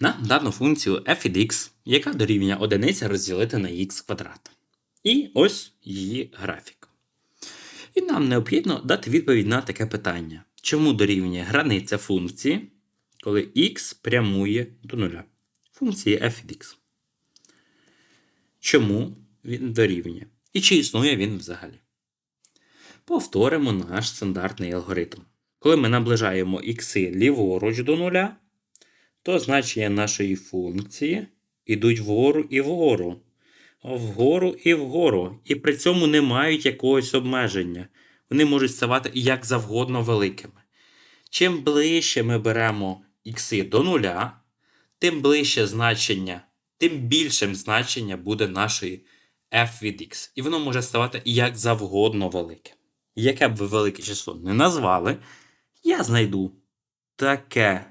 Нам дано функцію f від x, яка дорівнює одиниця розділити на x квадрат. І ось її графік. І нам необхідно дати відповідь на таке питання. Чому дорівнює границя функції, коли x прямує до нуля? Функції f від x. Чому він дорівнює? І чи існує він взагалі? Повторимо наш стандартний алгоритм. Коли ми наближаємо ікси ліворуч до нуля, то значення нашої функції йдуть вгору і вгору, вгору і вгору, і при цьому не мають якогось обмеження. Вони можуть ставати як завгодно великими. Чим ближче ми беремо ікси до нуля, тим ближче значення, тим більшим значення буде нашої f від x. І воно може ставати як завгодно велике. Яке б ви велике число не назвали, я знайду таке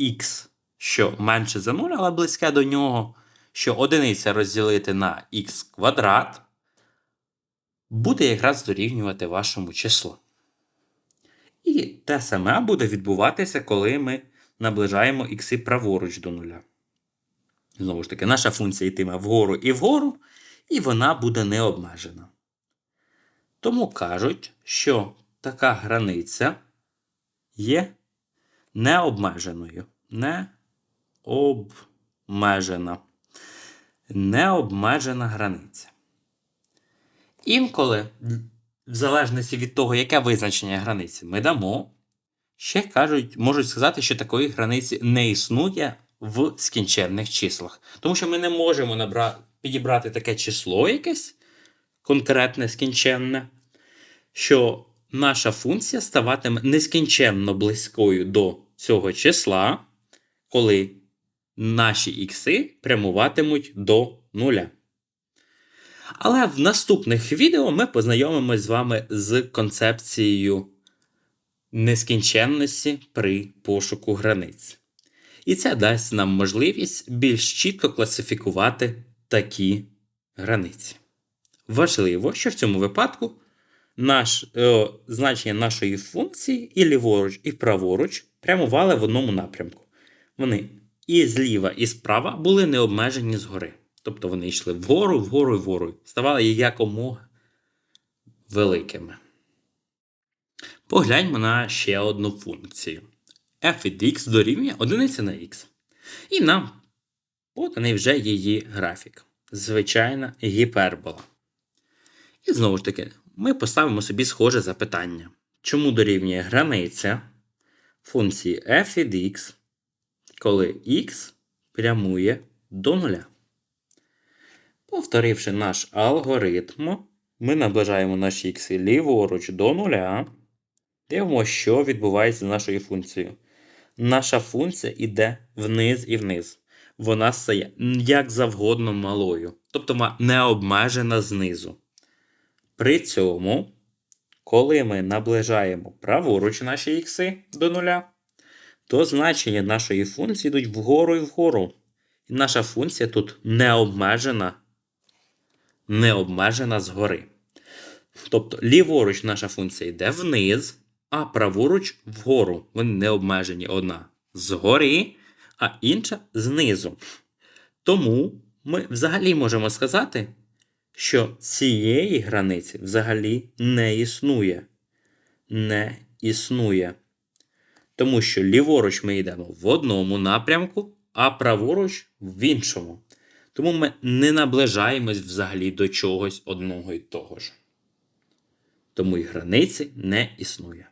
x, що менше за 0, але близьке до нього, що одиниця розділити на x квадрат, буде якраз дорівнювати вашому числу. І те саме буде відбуватися, коли ми наближаємо ікси праворуч до нуля. Знову ж таки, наша функція йтиме вгору і вгору, і вона буде необмежена. Тому кажуть, що така границя є необмеженою. Необмежена. Необмежена границя. Інколи, в залежності від того, яке визначення границі ми дамо, ще кажуть, можуть сказати, що такої границі не існує в скінченних числах. Тому що ми не можемо набра... підібрати таке число якесь конкретне, скінченне, що наша функція ставатиме нескінченно близькою до цього числа, коли наші ікси прямуватимуть до нуля. Але в наступних відео ми познайомимось з вами з концепцією нескінченності при пошуку границь. І це дасть нам можливість більш чітко класифікувати такі границі. Важливо, що в цьому випадку наш, е, значення нашої функції і ліворуч, і праворуч прямували в одному напрямку. Вони і зліва, і справа були не обмежені згори. Тобто вони йшли вгору, вгору і вгору, ставали якомога великими. Погляньмо на ще одну функцію. f від x дорівнює 1 на x. І нам поданий вже її графік. Звичайна гіпербола. І знову ж таки, ми поставимо собі схоже запитання. Чому дорівнює границя функції f від x, коли x прямує до нуля? Повторивши наш алгоритм, ми наближаємо наші ікси ліворуч до нуля. Дивимося, що відбувається з нашою функцією. Наша функція йде вниз і вниз. Вона стає як завгодно малою. Тобто вона не обмежена знизу. При цьому, коли ми наближаємо праворуч наші ікси до нуля, то значення нашої функції йдуть вгору і вгору. І наша функція тут не обмежена, не обмежена згори. Тобто, ліворуч наша функція йде вниз, а праворуч вгору. Вони не обмежені одна згори, а інша знизу. Тому ми взагалі можемо сказати, що цієї границі взагалі не існує. Не існує. Тому що ліворуч ми йдемо в одному напрямку, а праворуч в іншому. Тому ми не наближаємось взагалі до чогось одного і того ж. Тому і границі не існує.